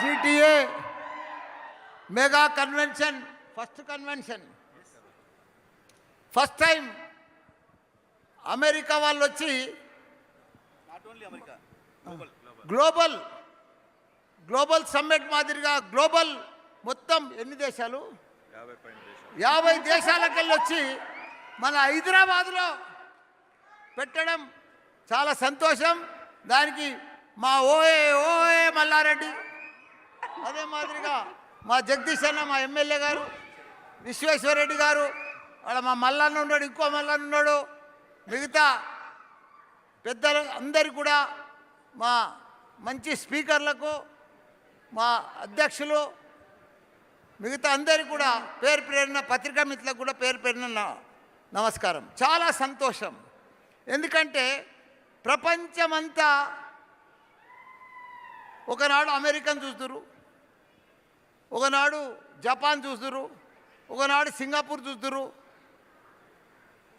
GTA mega convention first convention first time America వాళ్ళు వచ్చి global global summit మాదిరిగా global మొత్తం ఎన్ని దేశాలు? యాభై దేశాలకు వెళ్ళి వచ్చి మన హైదరాబాదులో పెట్టడం చాలా సంతోషం. దానికి మా ఓఏ ఓఏ మల్లారెడ్డి అదే మాదిరిగా మా జగదీష్ అన్న మా ఎమ్మెల్యే గారు విశ్వేశ్వరరెడ్డి గారు వాళ్ళ మా మల్లన్న ఉన్నాడు ఇంకో మల్లన్న ఉన్నాడు మిగతా పెద్దలు అందరు కూడా మా మంచి స్పీకర్లకు మా అధ్యక్షులు మిగతా అందరు కూడా పేరు పేరున పత్రికా మిత్రులకు కూడా పేరు పేరున నమస్కారం. చాలా సంతోషం. ఎందుకంటే ప్రపంచమంతా ఒకనాడు అమెరికన్ చూస్తురు ఒకనాడు జపాన్ చూస్తురు ఒకనాడు సింగపూర్ చూస్తురు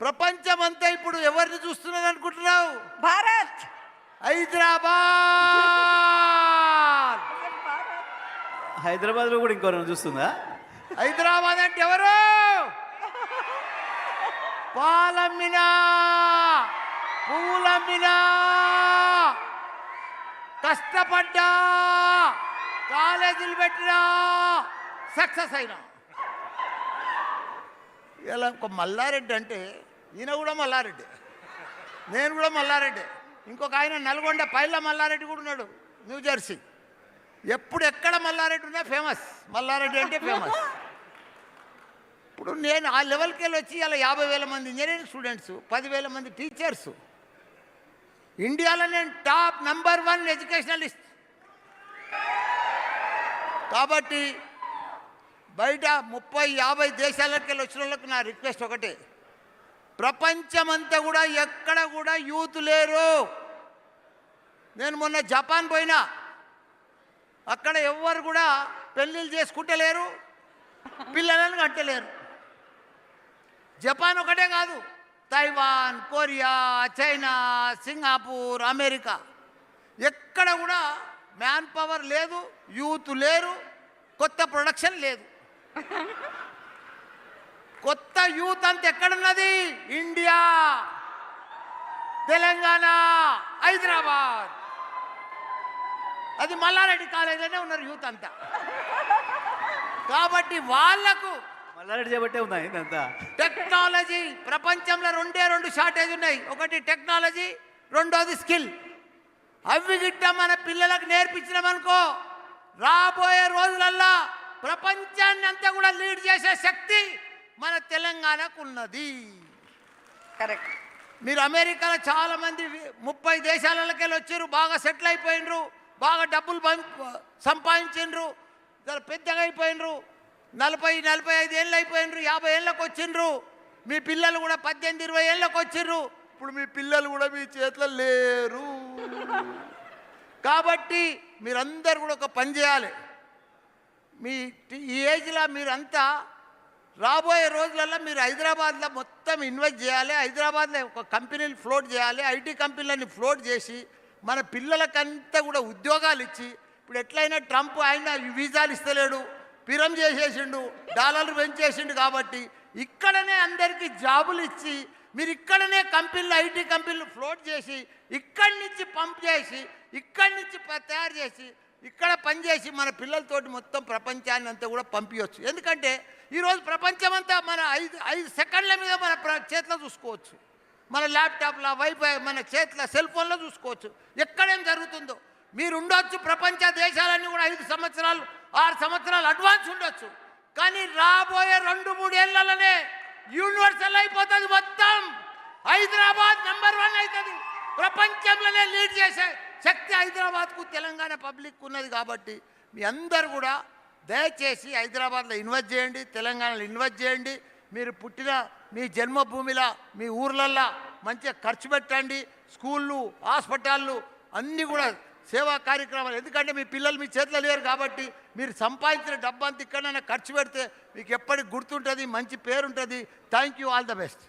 ప్రపంచమంతా ఇప్పుడు ఎవరిని చూస్తున్నది అనుకుంటున్నావు? భారత్. హైదరాబాద్. హైదరాబాద్లో కూడా ఇంకో చూస్తుందా? హైదరాబాద్ అంటే ఎవరు? పాలమ్మినా పువ్వులమ్మినా కష్టపడ్డా కాలేజీలు పెట్టినా సక్సెస్ అయినా. ఇలా ఒక మల్లారెడ్డి అంటే ఈయన కూడా మల్లారెడ్డి. నేను కూడా మల్లారెడ్డి. ఇంకొక ఆయన నల్గొండ పైల మల్లారెడ్డి కూడా ఉన్నాడు న్యూజెర్సీ ఎప్పుడు ఎక్కడ మల్లారెడ్డి ఉన్నా ఫేమస్. మల్లారెడ్డి అంటే ఫేమస్. ఇప్పుడు నేను ఆ లెవెల్కి వెళ్ళి వచ్చి ఇలా యాభై వేల మంది ఇంజనీరింగ్ స్టూడెంట్స్ పదివేల మంది టీచర్స్. ఇండియాలో నేను టాప్ నెంబర్ వన్ ఎడ్యుకేషనలిస్ట్. కాబట్టి బయట ముప్పై యాభై దేశాలకి వెళ్ళి వచ్చిన వాళ్ళకి నా రిక్వెస్ట్ ఒకటే. ప్రపంచమంతా కూడా ఎక్కడ కూడా యూత్ లేరు. నేను మొన్న జపాన్ పోయినా. అక్కడ ఎవ్వరు కూడా పెళ్ళిళ్ళు చేసుకుంటలేరు పిల్లలను కట్టలేరు. జపాన్ ఒకటే కాదు Taiwan Korea China Singapore America. ఎక్కడ కూడా మ్యాన్ పవర్ లేదు యూత్ లేరు కొత్త ప్రొడక్షన్ లేదు. కొత్త యూత్ అంత ఎక్కడున్నది? ఇండియా తెలంగాణ హైదరాబాద్. అది మల్లారెడ్డి కాలేజీలోనే ఉన్నారు యూత్ అంతా. కాబట్టి వాళ్ళకు మల్లారెడ్డి ఇదంతా టెక్నాలజీ ప్రపంచంలో రెండే రెండు షార్టేజ్ ఉన్నాయి. ఒకటి టెక్నాలజీ రెండోది స్కిల్. అవి గిట్ట మన పిల్లలకు నేర్పించినామనుకో రాబోయే రోజులల్లా ప్రపంచాన్ని అంతా కూడా లీడ్ చేసే శక్తి మన తెలంగాణకు ఉన్నది. కరెక్ట్. మీరు అమెరికాలో చాలా మంది వి- ముప్పై దేశాలకి వెళ్ళి వచ్చారు బాగా సెటిల్ అయిపోయినరు బాగా డబ్బులు సంపాదించిండ్రు పెద్దగా అయిపోయినరు నలభై నలభై ఐదు ఏళ్ళు అయిపోయినరు యాభై ఏళ్ళకి వచ్చిండ్రు మీ పిల్లలు కూడా పద్దెనిమిది ఇరవై ఏళ్ళకి వచ్చిండ్రు ఇప్పుడు మీ పిల్లలు కూడా మీ చేతిలో లేరు. కాబట్టి మీరందరూ కూడా ఒక పని చేయాలి. మీ ఈ ఏజ్లో మీరంతా రాబోయే రోజులలో మీరు హైదరాబాద్లో మొత్తం ఇన్వెస్ట్ చేయాలి. హైదరాబాద్లో ఒక కంపెనీలు ఫ్లోట్ చేయాలి. ఐటీ కంపెనీలని ఫ్లోట్ చేసి మన పిల్లలకంతా కూడా ఉద్యోగాలు ఇచ్చి ఇప్పుడు ఎట్లయినా ట్రంప్ ఆయన వీజాలు ఇస్తలేడు. పిరం చేసేసిండు డాలర్లు పెంచేసిండు కాబట్టి ఇక్కడనే అందరికీ జాబులు ఇచ్చి మీరు ఇక్కడనే కంపెనీలు ఐటీ కంపెనీలు ఫ్లోట్ చేసి ఇక్కడి నుంచి పంప్ చేసి ఇక్కడి నుంచి తయారు చేసి ఇక్కడ పనిచేసి మన పిల్లలతోటి మొత్తం ప్రపంచాన్ని అంతా కూడా పంపించవచ్చు ఎందుకంటే ఈరోజు ప్రపంచమంతా మన ఐదు ఐదు సెకండ్ల మీద మన చేతిలో చూసుకోవచ్చు. మన ల్యాప్టాప్లో వైఫై మన చేతిలో సెల్ ఫోన్లో చూసుకోవచ్చు. ఎక్కడేం జరుగుతుందో. మీరు ఉండొచ్చు ప్రపంచ దేశాలన్నీ కూడా ఐదు సంవత్సరాలు ఆరు సంవత్సరాలు అడ్వాన్స్ ఉండొచ్చు. కానీ రాబోయే రెండు మూడేళ్ళలోనే యూనివర్సల్ అయిపోతుంది మొత్తం. హైదరాబాద్ నెంబర్ వన్ అవుతుంది ప్రపంచంలోనే లీడ్ చేసే శక్తి హైదరాబాద్కు తెలంగాణ పబ్లిక్ ఉన్నది కాబట్టి మీ అందరు కూడా దయచేసి హైదరాబాద్లో ఇన్వెస్ట్ చేయండి తెలంగాణలో ఇన్వెస్ట్ చేయండి. మీరు పుట్టిన మీ జన్మభూమిలో మీ ఊర్లల్లో మంచిగా ఖర్చు పెట్టండి. స్కూళ్ళు హాస్పిటళ్ళు అన్నీ కూడా సేవా కార్యక్రమాలు. ఎందుకంటే మీ పిల్లలు మీ చేతిలో లేరు కాబట్టి మీరు సంపాదించిన డబ్బంతా ఇక్కడైనా ఖర్చు పెడితే మీకు ఎప్పటికి గుర్తుంటుంది మంచి పేరు ఉంటుంది thank you all the best